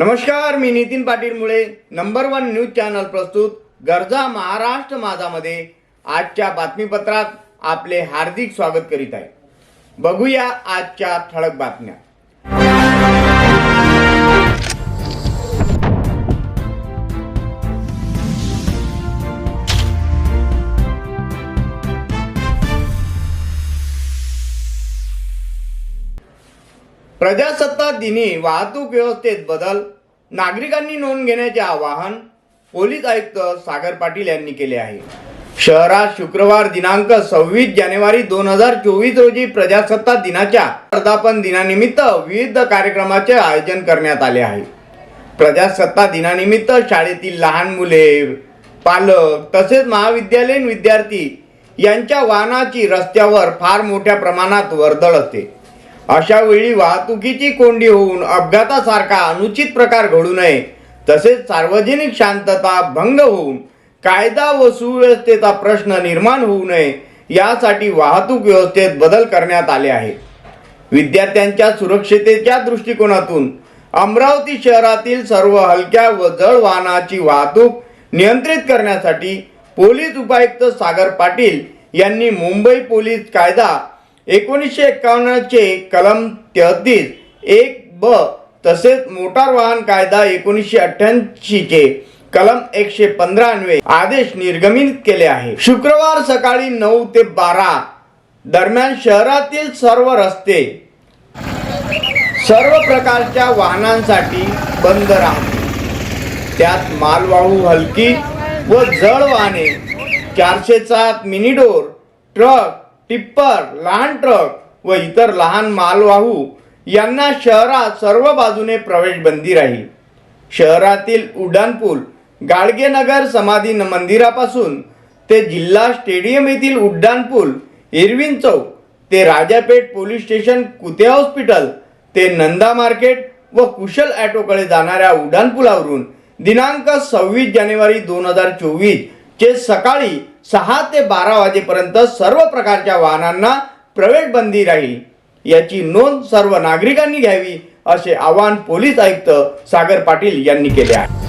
नमस्कार मी नितीन पाटील मुळे number one news channel प्रस्तुत गरजा महाराष्ट्र माझामध्ये आजच्या बातमीपत्रात आपले हार्दिक स्वागत करीत आहे. बघूया आजच्या ठळक बातम्या. प्रजासत्ताक दिनी वाहतूक व्यवस्थेत बदल नागरिकांनी नोंद घेण्याचे आवाहन पोलीस आयुक्त सागर पाटील यांनी केले आहे. शहरात शुक्रवार दिनांक सव्वीस जानेवारी दोन हजार चोवीस रोजी प्रजासत्ताक दिनाच्या वर्धापन दिनानिमित्त विविध कार्यक्रमाचे आयोजन करण्यात आले आहे. प्रजासत्ताक दिनानिमित्त शाळेतील लहान मुले पालक तसेच महाविद्यालयीन विद्यार्थी यांच्या वाहनाची रस्त्यावर फार मोठ्या प्रमाणात वर्दळ असते. अशा वेळी वाहतुकीची कोंडी होऊन अपघातासारखा अनुचित प्रकार घडू नये. तसेच सार्वजनिक शांतता भंग होऊन कायदा व सुव्यवस्थेचा प्रश्न निर्माण होऊ नये यासाठी वाहतूक व्यवस्थेत बदल करण्यात आले आहे विद्यार्थ्यांच्या सुरक्षितेच्या दृष्टिकोनातून अमरावती शहरातील सर्व हलक्या व जड वाहनाची वाहतूक नियंत्रित करण्यासाठी पोलीस उपायुक्त सागर पाटील यांनी मुंबई पोलीस कायदा एकोणीसशे एक्कावन्नचे कलम तेहतीस एक ब तसेच मोटार वाहन कायदा एकोणीसशे अठ्ठ्याऐंशीचे कलम एकशे पंधरान्वे आदेश निर्गमित केले आहे. शुक्रवार सकाळी नऊ ते बारा दरम्यान शहरातील सर्व रस्ते सर्व प्रकारच्या वाहनांसाठी बंद राहतील. त्यात मालवाहू हलकी व जड वाहने चारशे सात मिनिडोर ट्रक टिप्पर लहान ट्रक व इतर लहान मालवाहू यांना शहरात सर्व बाजूने प्रवेश बंदी राहील. शहरातील उड्डाणपूल गाडगेनगर समाधी मंदिरापासून ते जिल्हा स्टेडियम येथील उड्डाणपूल इरविन चौक ते Rajapeth police station Kute hospital ते नंदा मार्केट व कुशल ॲटोकडे जाणाऱ्या उड्डाणपुलावरून दिनांक सव्वीस जानेवारी दोन हजार चोवीस चे सकाळी सहा ते बारा वाजेपर्यंत सर्व प्रकारच्या वाहनांना प्रवेश बंदी राहील. याची नोंद सर्व नागरिकांनी घ्यावी असे आवाहन पोलीस आयुक्त सागर पाटील यांनी केले आहे.